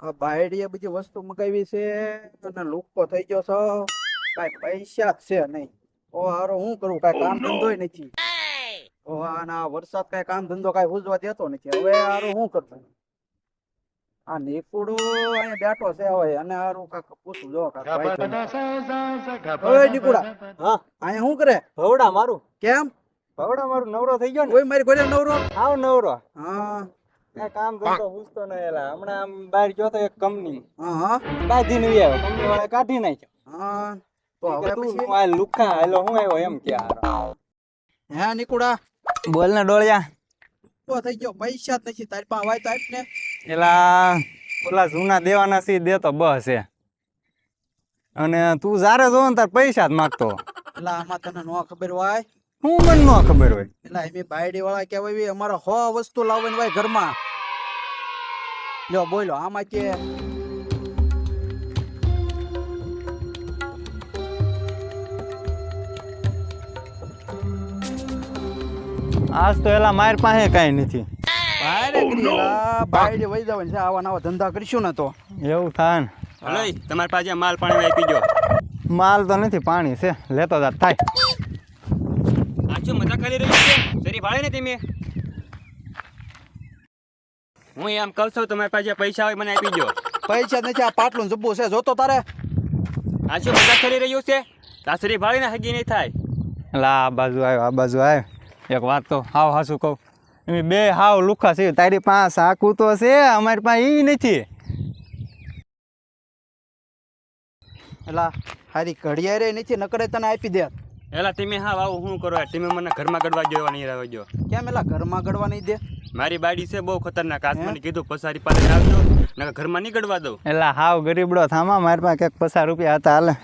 આ બાયડીએ બધી વસ્તુ મગાવી છે અને લુકો થઈ ગયો છો. કાંઈ પૈસા જ છે નહીં. ઓ હારો હું કરું? કાંઈ કામ ધંધો નથી. ઓ આના વરસાદ કાંઈ કામ ધંધો કાંઈ ઉજવા દેતો નથી. હવે હારું હું કરવું? આ નીકળો અહીંયા બેઠો છે હવે. અને હારું કાક પૂછું જો કાક ઓય નીકળા. હા. અહીંયા શું કરે? ભવડા મારું. કેમ? ભવડા મારું નવરો થઈ ગયો ને? કોઈ મારી ઘરે નવરો. આવ નવરો. હા. કામ ધંધો પૂછતો ન એલા. હમણાં આમ બહાર ગયો તો એક કંપની. હા હા. બાંધી આવ્યો. કંપની વાળા કાઢી નાખ્યો. હા. તો હવે તું આ લુખા. હેલો હું આવ્યો એમ કે હે નીકુડા? બોલ ને ડોળિયા. તો થઈ ગયો. પૈસા જ નથી. તારી પાસે વાય તો આપ ને. એલા ઓલા જૂના દેવાના સી દેતો બસ છે. અને તું જારે જો ને તાર પૈસા જ માગતો. એટલે આમાં તને નો ખબર હોય? હું મને ન ખબર હોય. એટલે એમ બાયડી વાળા કહેવાય બી અમારા હો વસ્તુ લાવવાની હોય ઘરમાં. લ્યો બોલો આમાં કે આજ તો એલા માર પાસે કાંઈ નથી. બાયડી વહી જવાની છે આવા નવા ધંધા કરીશું ને તો. એવું થાય ને. તમારી પાસે માલ પાણી આપી ગયો માલ તો નથી પાણી છે. લેતો જ થાય આ શું મજા કરી રહ્યું છે ને તમે? હું એમ કહું છું તમારી પાસે પૈસા હોય મને આપી દો પૈસા નથી આ પાટલું જબ્બુ છે જોતો તારે? આ શું મજા કરી રહ્યું છે? સાસરી ભાડે ને હગી નહીં થાય. લા આ બાજુ આવ્યો આ બાજુ આવ્યો એક વાત તો હાવ હાસું કહું. એમ બે હાવ લુખા છે તારી પાસે આકું તો છે અમારી પાસે એ નથી. એટલે હારી ઘડિયાળે નથી નકરે તને આપી દે એલા તમે હા આવું શું કરો? તમે મને ઘરમાં ગડવા ગયો નહીં રહેવા ગયો. કેમ એલા ઘરમાં ગડવા નહીં દે? મારી બાડી છે બહુ ખતરનાક. આજ મને કીધું પસારી પાસે આવજો નકર ઘરમાં નહીં ગડવા દઉં. એલા હાવ ગરીબડો થામા મારી પાસે કંઈક પસાર રૂપિયા હતા હાલે.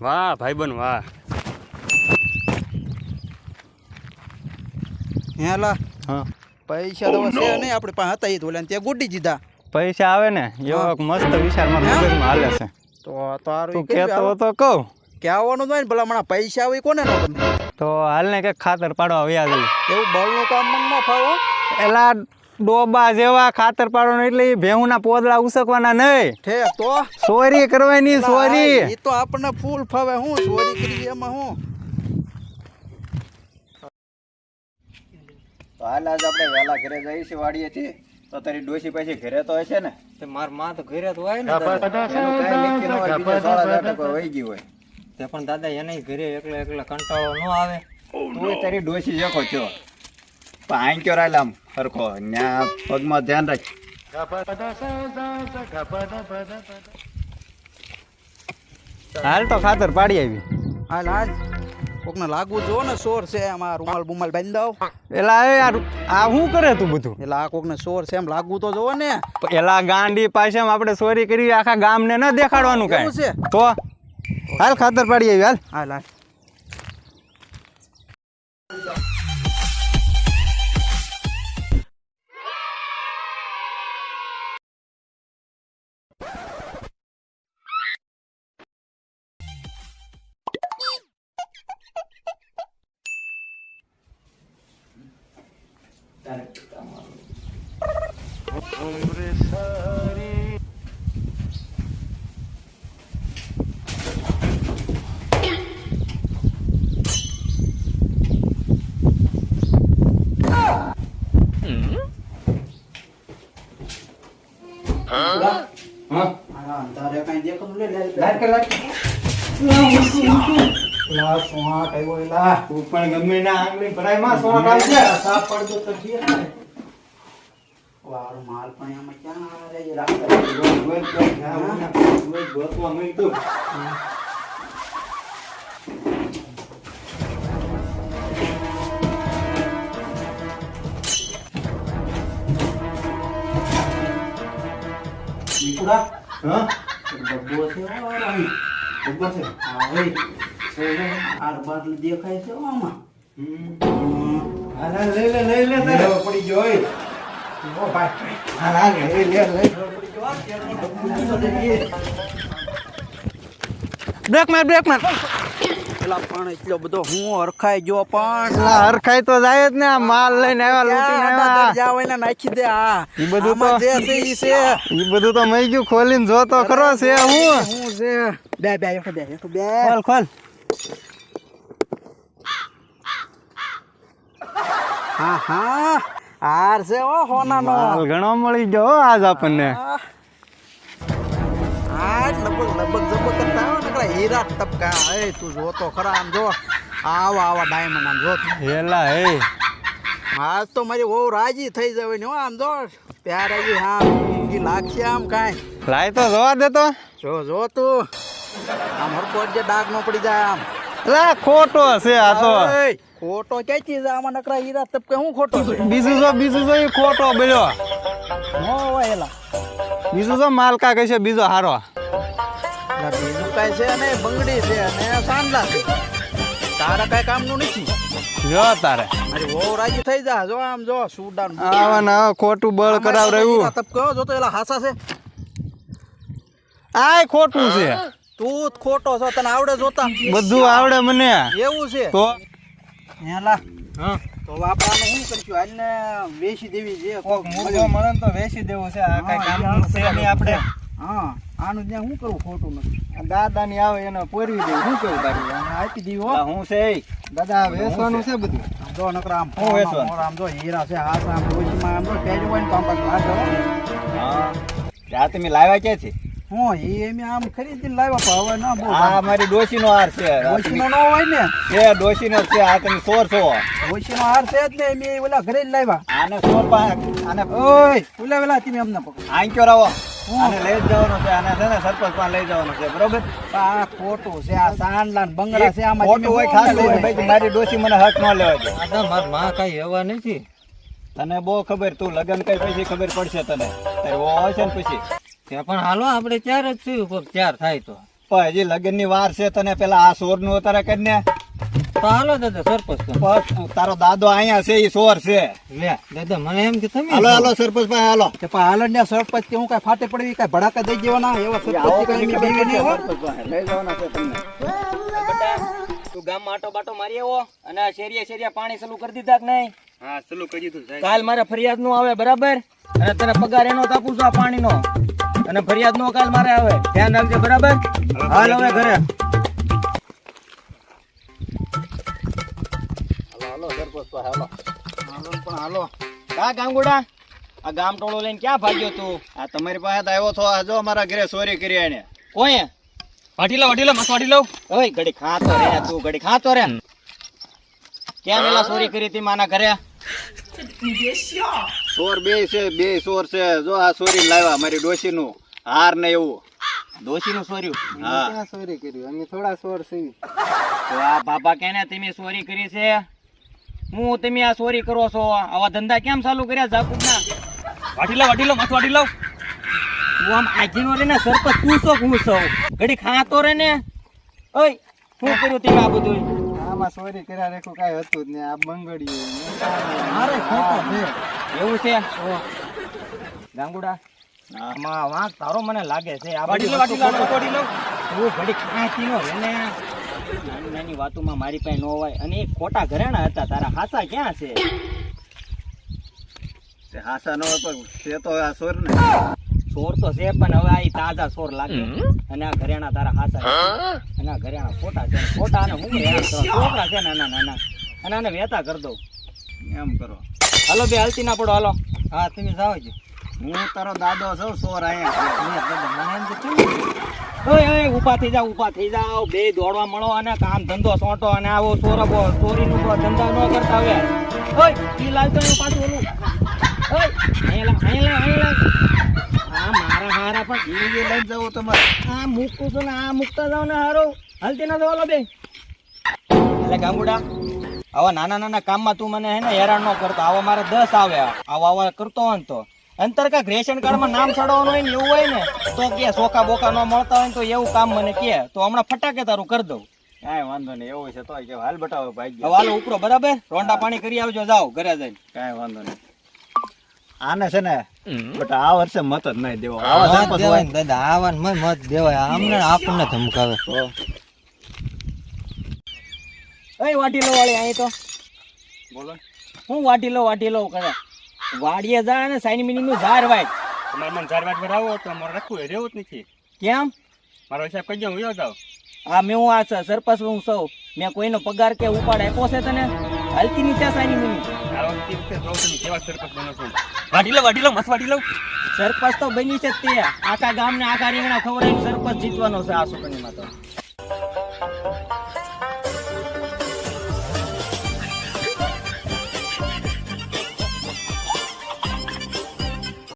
વાહ ભાઈબંધ વાહ. હેલા હા. પૈસા તો છે નહીં આપણે પાસે હતા એ તો ઓલા ત્યાં ગુડી દીધા. પૈસા આવે ને એવો મસ્ત વિચાર મારા મગજમાં હાલે છે. તો તારું તું કહેતો તો કહું. કહેવાનું આવવાનું હોય ને ભલા હમણાં પૈસા આવે કોને ન ગમે? તો હાલને કંઈક ખાતર પાડવા વ્યાજ એવું બળનું કામ મન ન ફાવો એલા ડોબા જેવા ખાતર પાડવાનું એટલે ભેહુંના પોદળા ઉસકવાના નહીં. તો? સોરી કરવાની સોરી. એ તો આપણને ફૂલ ફાવે હું સોરી કરી એમાં હું? તો હાલ આજ આપણે વહેલા ઘરે જઈએ છીએ વાડીએથી તો તારી ડોસી પછી ઘરે તો હશે ને? મારમાં તો ઘરે તો હોય ને ન વહી ગયું હોય. તે પણ દાદા એને ઘરે એકલા એકલા કંટાળો ન આવે. તું તારી ડોસી જેકો છો? પણ કયો રાયલા આમ સરખો ન્યા પગમાં ધ્યાન રાખ. હાલ તો ખાતર પાડી આવી. હાલ હાલ. કોકને લાગવું જો ને સોર છે આમાં રૂમાલ બુમાલ બાંધી દઉં. એલા એ યાર આ શું કરે તું બધું? એટલે આ કોકને સોર છે એમ લાગવું તો જોવો ને. એલા ગાંડી પાસે આપણે ચોરી કરી આખા ગામને ન દેખાડવાનું એવું કાંઈ. છે? તો? હાલ ખાતર પાડી આવી હાલ. હાલ હાલ. હા લાઈટ કર લાઈટ એલા તું પણ ગમે ના આંગળી ભરાયમાં સાફ પડતો તો છે. વાળ માલ પણ એમાં ક્યાં આવે? રે રાખતા નીકળા હા? ડબ્બો છે. ડબ્બો છે હા દેખાય છે આમાં હાલ લઈ લે લઈ લે તારે પડી ગયો. ઓ ભાઈ હાલ લઈ લે બ્રેક માર બ્રેક માર પેલા પણ એટલો બધો હું હરખાઈ ગયો પણ. હરખાઈ તો જાય જ ને આ માલ લઈને આવ્યા લૂંટીને આવ્યા? જાવ એને નાખી દે આ. ઈ બધું તો- જે છે ઈ છે. ઈ બધું તો મઈ ગયું ખોલીને જો તો ખરો છે હું? હું છે. બે બે એક બે એક બે. ખોલ ખોલ. હા હા. હાર છે ઓ હોનાનો. માલ ઘણો મળી ગયો હો આજ આપણને. આજ લગભગ લગભગ જબક હીરા ટપકા. એ તું જો તો ખરા આમ જો. આવા આવા ડાયમંડ આમ જો. હેલા હે આજ તો મારી બહુ રાજી થઈ જવે ને હો આમ જો. ત્યારે જ હા જિંદગી લાગશે આમ કાંઈ. લાય તો જોવા દે તો. જો જો તું. આમ હરકો જે ડાક નો પડી જાય આમ. લા ખોટો છે આ તો. ખોટો ક્યાંથી ચીજ આમાં નકરા હીરા ટપકે. હું ખોટો બીજું જો બીજું જો ખોટો બોલ્યો હો એલા. બીજું જો માલ કા કહેશે બીજો હારો. ના, છે નહીં બંગડી છે અને સાંડલા છે. તારા કાંઈ કામનું નથી? જો તારે. અરે બહુ રાજી થઈ જા. જો આમ જો સુડાન આવા ના ખોટું બળ કરાવ રહ્યું? કયો જો તો એલા હાસા છે. આય ખોટું છે. તું જ ખોટો છો તને આવડે જોતા. બધું આવડે મને. એવું છે. તો? એલા હા. તો આપણે શું કરશું? આને વેચી દેવી છે કોક મૂકો મળે તો વેચી દેવું છે. આ કઈ કામ છે નહીં આપણે. હા આનું ત્યાં શું કરવું? ખોટું નથી. દાદા ની આવે એને પોરવી દે. શું કેવું તારું? આપી દીવો હો. હું છે દાદા વેસવાનું છે. બધું? જો નકરા આમ હું વેસવાનું? આમ જો હીરા છે હાથ આમ ડોશીમાં આમ જો કેરી હોય ને તો આમ પાછું લાગે હો. હા. આ તમે લાવ્યા ક્યાંથી હું એ એમ આમ ખરીદીને લાવ્યા પણ હવે ના બોલ આ મારી ડોશીનો હાર છે. ડોશીનો ન હોય ને? એ ડોશીનો જ છે આ તમે સોર છો. ડોશીનો હાર છે જ ને એમ એ ઓલા ઘરે જ લાવ્યા. આને સોર પા- આને ઓય ઓલા વેલા તમે અમને પકડો. આંક્યો રાવો આને લઈ જવાનો છે આને છે ને સરપંચ પણ લઈ જવાનો છે બરોબર? આ ખોટું છે આ સાંડલા બંગલા છે આમાં ખોટું હોય ખાસું હોય ભાઈ મારી ડોસી મને હક ન લેવા દે. આ મારમાં કઈ એવા નથી. તને બહુ ખબર તું લગન કઈ પછી ખબર પડશે તને. તારી વહુ આવશે ને પછી. તે પણ હાલો આપણે ચાર જ થયું કોક ચાર થાય તો. પણ હજી લગનની વાર છે તને પેલા આ સોરનું કરી કરીને તો હાલો દાદા સરપંચ તારો દાદો અહીંયા છે ઈ સોર છે. લે દાદા મને એમ કે તમે હાલો હાલો સરપંચ ભાઈ હાલો. કે પણ હાલો ને સરપંચ કે હું કઈ ફાટે પડવી કઈ ભડાકા દઈ દેવાના? એવા સરપંચ કઈ એમની બેવી નહીં હો. લઈ જવાના છે તમને. તું ગામ આટો બાટો મારી આવો અને આ શેરીએ શેરીએ પાણી ચાલુ કરી દીધા કે નહીં? હા ચલો કરી દીધું કાલ મારે ફરિયાદનું આવે બરાબર? અને તને પગાર એનો તાપું છું આ પાણીનો. અને ફરિયાદ નો કાલ મારે આવે. ધ્યાન રાખજે બરાબર? હાલ હવે ઘરે. હાલો પણ હાલો. કા ગાંગુડા આ ગામ ટોળો લઈને ક્યાં ભાગ્યો તું? આ તમારી પાસે આવ્યો તો આ અમારા ઘરે ચોરી કરી એને કોઈએ? વાટી લો વાટી લો મસ્ત વાટી લો. ઓય ઘડી ખાતો રે તું ઘડી ખાતો રે. કેમ એલા ચોરી કરી હતી માના ઘરે? સોર બે છે બે સોર છે. જો આ ચોરી લાવ્યા મારી ડોશી નું હાર ને એવું. દોશીનું સોર્યું? હા. ચોરી કર્યું અમે થોડા ચોર છીએ. તો આ બાપા કેને તમે ચોરી કરી છે? હું તમે આ ચોરી કરો છો. આવા ધંધા કેમ ચાલુ કર્યા જાકુબના? વાટી લાવ વાટી લો માથું વાટી લો. હું આમ આજીનો રે ને સરપંચ તું છો હું છો? ઘડી ખાતો રે ને. ઓય શું કર્યું તમે આ બધું આમાં ચોરી કર્યા રેખું કાંઈ હતું જ નહીં. આ બંગડીયું મારે ખોટો છે. એવું છે? ગાંગુડા. આમાં વાંક તારો મને લાગે છે. આ વાટી બધી લો વસ્તુ વાટી લો. ખોટો. તું ઘડી ખાતી નો રે ને. નાની નાની વાતોમાં મારી પાસે ન હોય. અને એ ખોટા ઘરેણા હતા. તારા હાસા ક્યાં છે? તે હાસા નો હોય પણ છે તો આ સોર ને. સોર તો છે પણ હવે આ તાજા સોર લાગે. અને આ ઘરેણા તારા હાસા અને આ ઘરેણા ખોટા છે. ખોટા અને હું છોકરા છે નાના નાના. અને આને વેતા કરી દઉં. એમ કરો. હાલો બે હાલતી ના પડો હાલો. હા તમે જાઓ છો હું તારો દાદો છું સોર અહીંયા. ઓય ઓય ઊભા થઈ જાવ ઊભા થઈ જાવ બે દોડવા મળો અને કામ ધંધો સોંટો અને આવો સોરબો. ચોરીનું ધંધા ન કરતા હવે. ઓય, ઈ લાવતો એવું પાછું ઓલું. ઓય અહીંયા અહીંયા આ મારા હારા પણ એ જે લઈ તમારે. આ મૂકું છું ને, આ મૂકતા જાવ ને હારો. હાલતી ના જવાલો બે એટલે ગાંગુડા આવા નાના નાના કામમાં તું મને હે ને હેરાન ન કરતો. આવા મારે દસ આવે. આવા આવા કરતો હોય ને તો. અંતર કાંઈક રેશન કાર્ડમાં નામ ચડાવવાનું હોય ને એવું હોય ને તો કે સોખા બોકા ન મળતા હોય ને તો એવું કામ મને કે. તો હમણાં ફટાકે તારું કરી દઉં. કાંઈ વાંધો નહીં એવું છે તો કે હાલ બટાવો ભાઈ હવે હાલ ઉપરો બરાબર? રોંડા પાણી કરી આવજો જાઓ ઘરે જઈને. કાંઈ વાંધો નહીં. આને છે ને બટ આ વર્ષે મત જ નહીં દેવો આવા મત દેવાય હોય. ને દાદા આવાન મત મત દેવાય. આમને આપણને ધમકાવે. તો એ વાટી લો વાળી અહીં તો. બોલો. હું વાટી લો વાટી લો કરે. વાડીએ જા અને સાઈન મિની નું ઝાર વાય. તમારે મને ઝાર વાટ આવો તો મારે રાખવું રહેવું જ નથી. કેમ? મારો હિસાબ કહી દઉં જાઉં. આ મેં હું આ સરપંચ હું સૌ મેં કોઈનો પગાર કે ઉપાડ આપ્યો છે તને? હાલતી નીચે સાઈન મિની? કેવા સરપંચ બનો છો. વાટી લો વાટી લો મસ્ત વાટી લો. સરપંચ તો બની છે તે. આખા ગામને આખા રીંગણા ખવડાવીને સરપંચ જીતવાનો છે આ ચૂંટણીમાં તો.